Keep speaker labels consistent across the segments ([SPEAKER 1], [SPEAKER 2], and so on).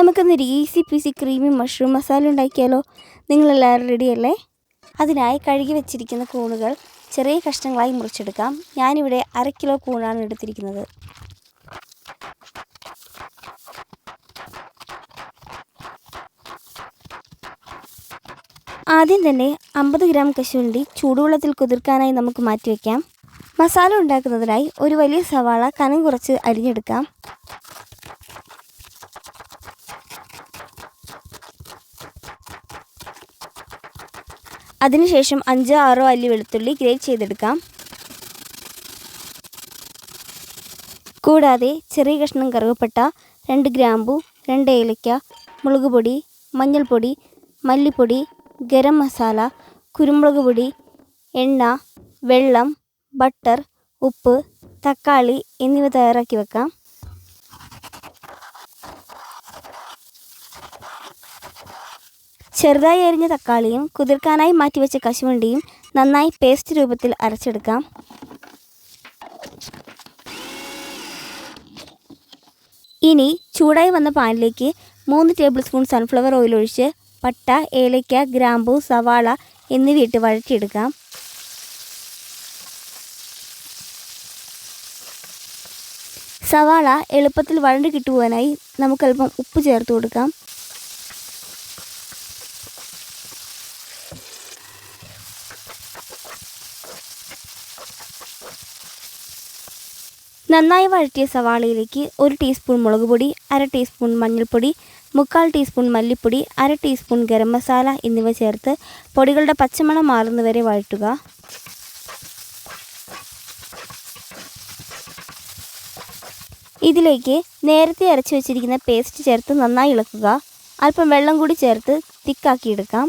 [SPEAKER 1] നമുക്കൊന്നൊരു easy peasy creamy mushroom masala ഉണ്ടാക്കിയാലോ? നിങ്ങളെല്ലാവരും റെഡിയല്ലേ അതിനായി കഴുകി വെച്ചിരിക്കുന്ന കൂണുകൾ ചെറിയ കഷ്ണങ്ങളായി മുറിച്ചെടുക്കാം. ഞാനിവിടെ അര കിലോ കൂണാണ് എടുത്തിരിക്കുന്നത്. ആദ്യം തന്നെ അമ്പത് ഗ്രാം കശുവണ്ടി ചൂടുവെള്ളത്തിൽ കുതിർക്കാനായി നമുക്ക് മാറ്റിവെക്കാം. മസാല ഉണ്ടാക്കുന്നതിനായി ഒരു വലിയ സവാള കനം കുറച്ച് അരിഞ്ഞെടുക്കാം. അതിനുശേഷം അഞ്ചോ ആറോ അല്ലി വെളുത്തുള്ളി ഗ്രേറ്റ് ചെയ്തെടുക്കാം. കൂടാതെ ചെറിയ കഷ്ണം കറുവപ്പട്ട രണ്ട് ഗ്രാമ്പു രണ്ട് ഏലയ്ക്ക മുളക് പൊടി മഞ്ഞൾപ്പൊടി മല്ലിപ്പൊടി ഗരം മസാല കുരുമുളക് പൊടി എണ്ണ വെള്ളം ബട്ടർ ഉപ്പ് തക്കാളി എന്നിവ തയ്യാറാക്കി വെക്കാം. ചെറുതായി അരിഞ്ഞ തക്കാളിയും കുതിർക്കാനായി മാറ്റിവെച്ച കശുവണ്ടിയും നന്നായി പേസ്റ്റ് രൂപത്തിൽ അരച്ചെടുക്കാം. ഇനി ചൂടായി വന്ന പാനിലേക്ക് മൂന്ന് ടേബിൾ സ്പൂൺ സൺഫ്ലവർ ഓയിൽ ഒഴിച്ച് പട്ട ഏലയ്ക്ക ഗ്രാമ്പു സവാള എന്നിവയിട്ട് വഴറ്റിയെടുക്കാം. സവാള എളുപ്പത്തിൽ വഴണ്ട് കിട്ടുവാനായി നമുക്കല്പം ഉപ്പ് ചേർത്ത് കൊടുക്കാം. നന്നായി വഴറ്റിയ സവാളയിലേക്ക് ഒരു ടീസ്പൂൺ മുളക് പൊടി അര ടീസ്പൂൺ മഞ്ഞൾപ്പൊടി മുക്കാൽ ടീസ്പൂൺ മല്ലിപ്പൊടി അര ടീസ്പൂൺ ഗരം മസാല എന്നിവ ചേർത്ത് പൊടികളുടെ പച്ചമണം മാറുന്നവരെ വഴറ്റുക. ഇതിലേക്ക് നേരത്തെ അരച്ചു വെച്ചിരിക്കുന്ന പേസ്റ്റ് ചേർത്ത് നന്നായി ഇളക്കുക. അല്പം വെള്ളം കൂടി ചേർത്ത് തിക്കാക്കിയെടുക്കാം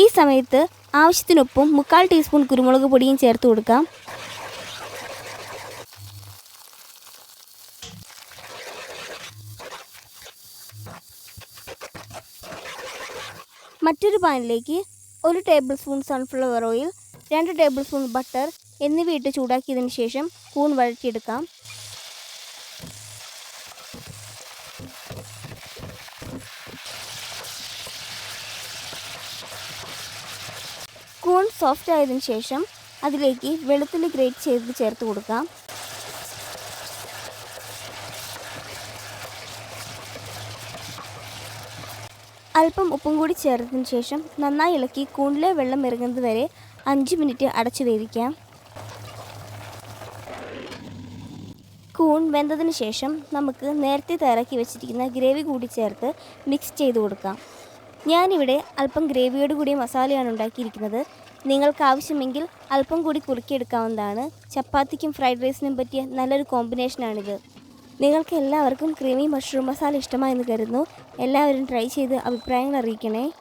[SPEAKER 1] ഈ സമയത്ത് ആവശ്യത്തിനൊപ്പം മുക്കാൽ ടീസ്പൂൺ കുരുമുളക് പൊടിയും ചേർത്ത് കൊടുക്കാം. മറ്റൊരു പാനിലേക്ക് ഒരു ടേബിൾ സ്പൂൺ സൺഫ്ലവർ ഓയിൽ രണ്ട് ടേബിൾ സ്പൂൺ ബട്ടർ എന്നിവ ഇട്ട് ചൂടാക്കിയതിന് ശേഷം കൂൺ വഴറ്റിയെടുക്കാം. സോഫ്റ്റ് ആയതിനു ശേഷം അതിലേക്ക് വെളുത്തുള്ളി ഗ്രേറ്റ് ചെയ്ത് ചേർത്ത് കൊടുക്കാം. അല്പം ഉപ്പും കൂടി ചേർത്തതിന് ശേഷം നന്നായി ഇളക്കി കൂണിലെ വെള്ളം ഇറങ്ങുന്നത് വരെ അഞ്ച് മിനിറ്റ് അടച്ചു വേവിക്കാം. കൂൺ വെന്തതിന് ശേഷം നമുക്ക് നേരത്തെ തയ്യാറാക്കി വെച്ചിരിക്കുന്ന ഗ്രേവി കൂടി ചേർത്ത് മിക്സ് ചെയ്ത് കൊടുക്കാം. ഞാനിവിടെ അല്പം ഗ്രേവിയോട് കൂടിയ മസാലയാണ് ഉണ്ടാക്കിയിരിക്കുന്നത്. നിങ്ങൾക്ക് ആവശ്യമെങ്കിൽ അല്പം കൂടി കുറുക്കിയെടുക്കാവുന്നതാണ്. ചപ്പാത്തിക്കും ഫ്രൈഡ് റൈസിനും പറ്റിയ നല്ലൊരു കോമ്പിനേഷനാണിത് നിങ്ങൾക്ക് എല്ലാവർക്കും ക്രീമി മഷ്റൂം മസാല ഇഷ്ടമായെന്ന് കരുതുന്നു. എല്ലാവരും ട്രൈ ചെയ്ത് അഭിപ്രായങ്ങൾ അറിയിക്കണേ.